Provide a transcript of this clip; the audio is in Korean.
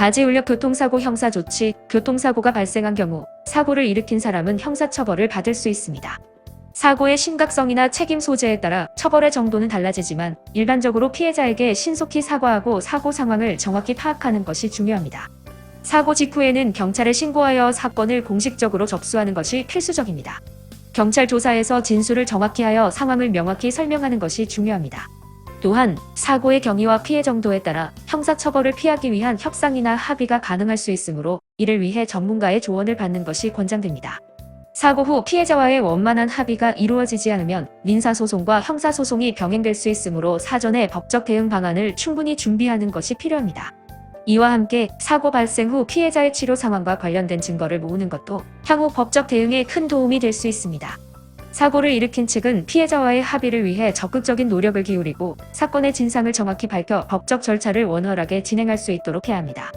가지울력 교통사고 형사조치, 교통사고가 발생한 경우 사고를 일으킨 사람은 형사처벌을 받을 수 있습니다. 사고의 심각성이나 책임 소재에 따라 처벌의 정도는 달라지지만 일반적으로 피해자에게 신속히 사과하고 사고 상황을 정확히 파악하는 것이 중요합니다. 사고 직후에는 경찰에 신고하여 사건을 공식적으로 접수하는 것이 필수적입니다. 경찰 조사에서 진술을 정확히 하여 상황을 명확히 설명하는 것이 중요합니다. 또한 사고의 경위와 피해 정도에 따라 형사처벌을 피하기 위한 협상이나 합의가 가능할 수 있으므로 이를 위해 전문가의 조언을 받는 것이 권장됩니다. 사고 후 피해자와의 원만한 합의가 이루어지지 않으면 민사소송과 형사소송이 병행될 수 있으므로 사전에 법적 대응 방안을 충분히 준비하는 것이 필요합니다. 이와 함께 사고 발생 후 피해자의 치료 상황과 관련된 증거를 모으는 것도 향후 법적 대응에 큰 도움이 될 수 있습니다. 사고를 일으킨 측은 피해자와의 합의를 위해 적극적인 노력을 기울이고 사건의 진상을 정확히 밝혀 법적 절차를 원활하게 진행할 수 있도록 해야 합니다.